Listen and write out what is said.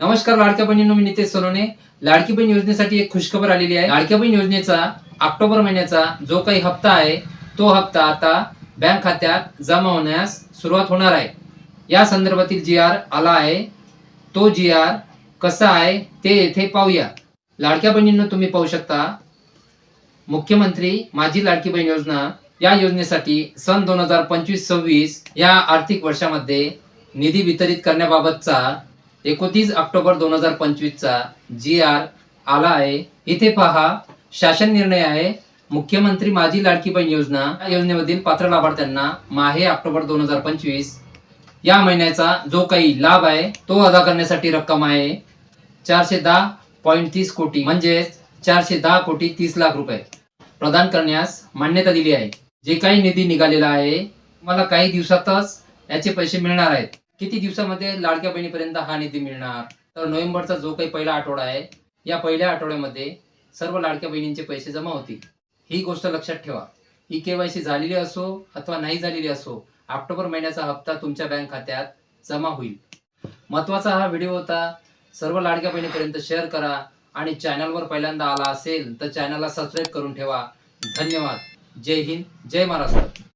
नमस्कार लाडक्या बहिणींनो मी नितेश सोलोने लाडकी बहीण योजनेसाठी एक खुशखबर आलेली आहे. लाडक्या बहीण योजनेचा ऑक्टोबर महिन्याचा जो काही हप्ता आहे तो हप्ता आता बँक खात्यात जमा होण्यास सुरुवात होणार आहे. या संदर्भातील जी आर आला आहे तो जी आर कसा आहे ते येथे पाहूया. लाडक्या बहिणींनो तुम्ही पाहू शकता मुख्यमंत्री माझी लाडकी बहीण योजना या योजनेसाठी सन दोन हजार पंचवीस सव्वीस या आर्थिक वर्षामध्ये निधी वितरित करण्याबाबतचा एकोतीस ऑक्टोबर दोन हजार पंचवीसचा जी आर आला आहे. इथे पहा शासन निर्णय आहे. मुख्यमंत्री माझी लाडकी बहीण योजना योजनेमधील पात्र लाभार्थ्यांना माहे ऑक्टोबर दोन हजार पंचवीस. या महिन्याचा जो काही लाभ आहे तो अदा करण्यासाठी रक्कम आहे. चारशे दहा पॉईंट तीस कोटी म्हणजेच चारशे दहा कोटी तीस लाख रुपये प्रदान करण्यास मान्यता दिली आहे. जे काही निधी निघालेला आहे मला काही दिवसातच याचे पैसे मिळणार आहेत. किती दिवसामध्ये लाडक्या बहिणीपर्यंत हा निधी मिळणार? तर नोव्हेंबरचा जो काही पहिला आठवडा आहे या पहिल्या आठवड्यामध्ये सर्व लाडक्या बहिणींचे पैसे जमा होतील. ही गोष्ट लक्षात ठेवा. ही केवायसी झालेली असो अथवा नाही झालेली असो ऑक्टोबर महिन्याचा हप्ता तुमच्या बँक खात्यात जमा होईल. महत्त्वाचा हा व्हिडिओ होता. सर्व लाडक्या बहिणीपर्यंत शेअर करा आणि चॅनलवर पहिल्यांदा आला असेल तर चॅनलला सबस्क्राईब करून ठेवा. धन्यवाद. जय हिंद. जय महाराष्ट्र.